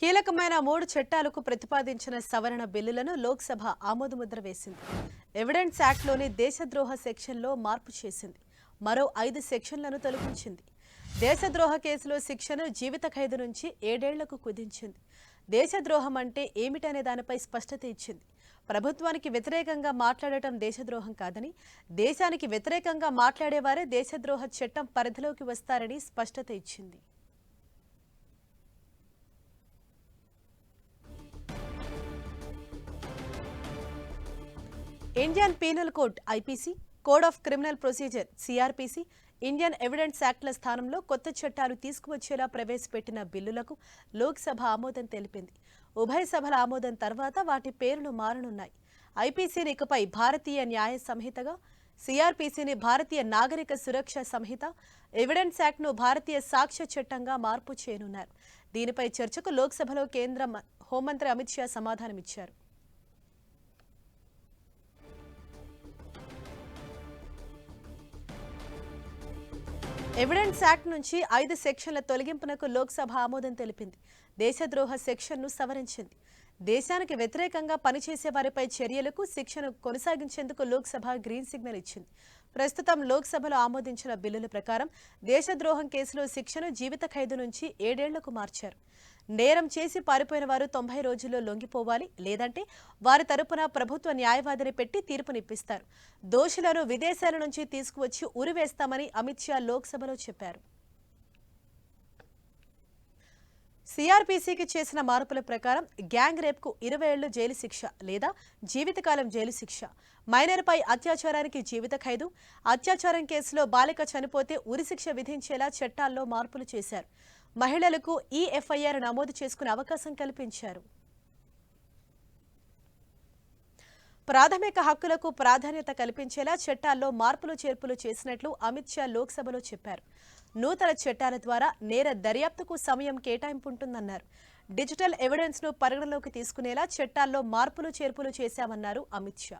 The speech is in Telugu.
కీలకమైన మూడు చట్టాలకు ప్రతిపాదించిన సవరణ బిల్లులను లోక్సభ ఆమోదముద్ర వేసింది. ఎవిడెన్స్ యాక్ట్లోని దేశద్రోహ సెక్షన్లో మార్పు చేసింది. మరో ఐదు సెక్షన్లను తొలగించింది. దేశద్రోహ కేసులో శిక్షను జీవిత ఖైదు నుంచి ఏడేళ్ళకు కుదించింది. దేశద్రోహం అంటే ఏమిటనే దానిపై స్పష్టత ఇచ్చింది. ప్రభుత్వానికి వ్యతిరేకంగా మాట్లాడటం దేశద్రోహం కాదని దేశానికి వ్యతిరేకంగా మాట్లాడేవారే దేశద్రోహ చట్టం పరిధిలోకి వస్తారని స్పష్టత ఇచ్చింది. Indian penal code IPC code of criminal procedure CrPC Indian evidence యాక్ట్ల స్థానంలో కొత్త చట్టాలు తీసుకువచ్చేలా ప్రవేశపెట్టిన బిల్లులకు లోక్సభ ఆమోదం తెలిపింది. ఉభయ సభల ఆమోదం తర్వాత వాటి పేర్లు మారనున్నాయి. ఐపీసీని ఇకపై భారతీయ న్యాయ సంహితగా సిఆర్పీసీని భారతీయ నాగరిక సురక్ష సంహిత ఎవిడెన్స్ యాక్ట్ను భారతీయ సాక్ష్య చట్టంగా మార్పు చేయనున్నారు. దీనిపై చర్చకు లోక్సభలో కేంద్ర హోంమంత్రి అమిత్ షా సమాధానమిచ్చారు. ఎవిడెన్స్ యాక్ట్ నుంచి ఐదు సెక్షన్ల తొలగింపునకు లోక్సభ ఆమోదం తెలిపింది. దేశద్రోహ సెక్షన్ను సవరించింది. దేశానికి వ్యతిరేకంగా పనిచేసే వారిపై చర్యలకు శిక్షను కొనసాగించేందుకు లోక్సభ గ్రీన్ సిగ్నల్ ఇచ్చింది. ప్రస్తుతం లోక్సభలో ఆమోదించిన బిల్లుల ప్రకారం దేశద్రోహం కేసులో శిక్షను జీవిత ఖైదు నుంచి ఏడేళ్ళకు మార్చారు. నేరం చేసి పారిపోయిన వారు తొంభై రోజుల్లో లొంగిపోవాలి లేదంటే వారి తరపున ప్రభుత్వ న్యాయవాదిని పెట్టి తీర్పునిప్పిస్తారు. దోషులను విదేశాల నుంచి తీసుకువచ్చి ఉరివేస్తామని అమిత్ షా లోక్సభలో చెప్పారు. సిఆర్పిసికి చేసిన మార్పుల ప్రకారం గ్యాంగ్ రేప్కు ఇరవై ఏళ్ళు జైలు శిక్ష లేదా జీవితకాలం జైలు శిక్ష. మైనర్పై అత్యాచారానికి జీవిత ఖైదు అత్యాచారం కేసులో బాలిక చనిపోతే ఉరిశిక్ష విధించేలా చట్టాల్లో మార్పులు చేశారు. మహిళలకు ఈ ఎఫ్ఐఆర్ నమోదు చేసుకునే అవకాశం కల్పించారు. ప్రాథమిక హక్కులకు ప్రాధాన్యత కల్పించేలా చట్టాల్లో మార్పులు చేర్పులు చేసినట్లు అమిత్ షా లోక్సభలో చెప్పారు. నూతన చట్టాల ద్వారా నేర దర్యాప్తుకు సమయం కేటాయింపు ఉంటుందన్నారు డిజిటల్ ఎవిడెన్స్ను పరిగణలోకి తీసుకునేలా చట్టాల్లో మార్పులు చేర్పులు చేశామన్నారు అమిత్ షా.